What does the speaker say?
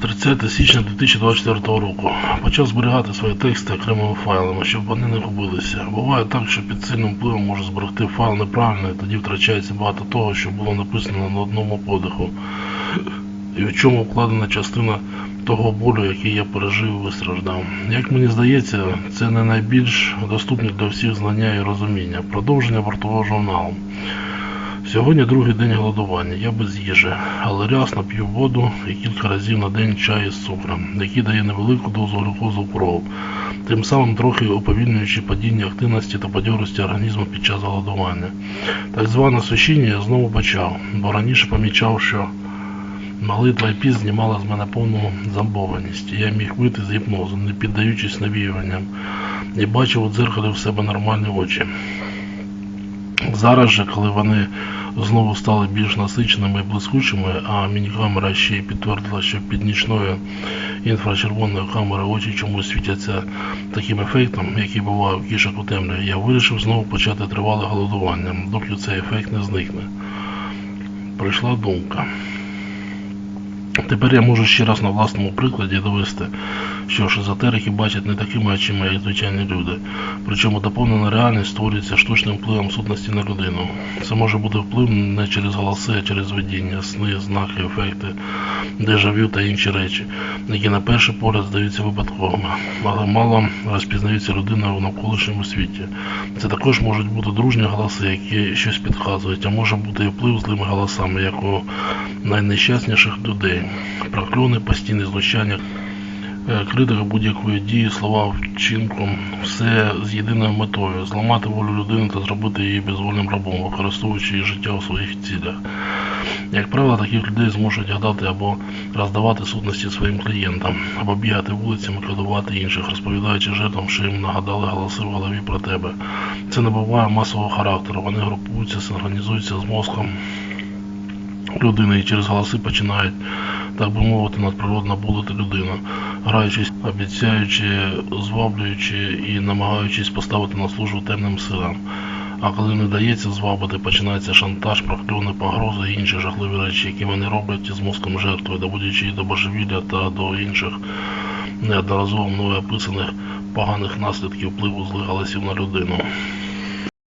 30 січня 2024 року. Почав зберігати свої тексти окремими файлами, щоб вони не губилися. Буває так, що під сильним впливом може зберегти файл неправильно, і тоді втрачається багато того, що було написано на одному подиху. І в чому вкладена частина того болю, який я пережив і вистраждав. Як мені здається, це не найбільш доступні для всіх знання і розуміння. Продовження бортового журналу. Сьогодні другий день голодування, я без їжі, але рясно п'ю воду і кілька разів на день чай із цукром, який дає невелику дозу глюкозу в кров, тим самим трохи уповільнюючи падіння активності та бадьорості організму під час голодування. Так зване сушіння я знову почав, бо раніше помічав, що молитва і піст знімала з мене повну замбованість. Я міг вийти з гіпнозу, не піддаючись навіюванням, і бачив у дзеркалі в себе нормальні очі. Зараз же, коли вони знову стали більш насиченими і блискучими, а мінікамера ще й підтвердила, що під нічною інфрачервоною камерою очі чомусь світяться таким ефектом, який буває в кішок у темряві, я вирішив знову почати тривале голодування, доки цей ефект не зникне. Прийшла думка. Тепер я можу ще раз на власному прикладі довести, що ж езотерики бачать не такими очима, як звичайні люди. Причому доповнена реальність створюється штучним впливом сутності на людину. Це може бути вплив не через голоси, а через видіння, сни, знаки, ефекти, дежавю та інші речі, які на перший погляд здаються випадковими, але мало розпізнаються людиною в навколишньому світі. Це також можуть бути дружні голоси, які щось підказують, а може бути і вплив злими голосами, як у найнещасніших людей. Прокльони, постійне знущання, е, критика будь-якої дії, слова вчинку, все з єдиною метою зламати волю людини та зробити її безвольним рабом, використовуючи її життя у своїх цілях. Як правило, таких людей змушують гадати або роздавати сутності своїм клієнтам, або бігати вулицями, кодувати інших, розповідаючи жертвам, що їм нагадали голоси в голові про тебе. Це не буває масового характеру. Вони групуються, синхронізуються з мозком людини і через голоси починають, так би мовити, надприродно будити людину, граючись, обіцяючи, зваблюючи і намагаючись поставити на службу темним силам. А коли не дається звабити, починається шантаж, прокльони, погрози і інші жахливі речі, які вони роблять з мозком жертви, доводячи її до божевілля та до інших неодноразово мною описаних поганих наслідків впливу злих голосів на людину.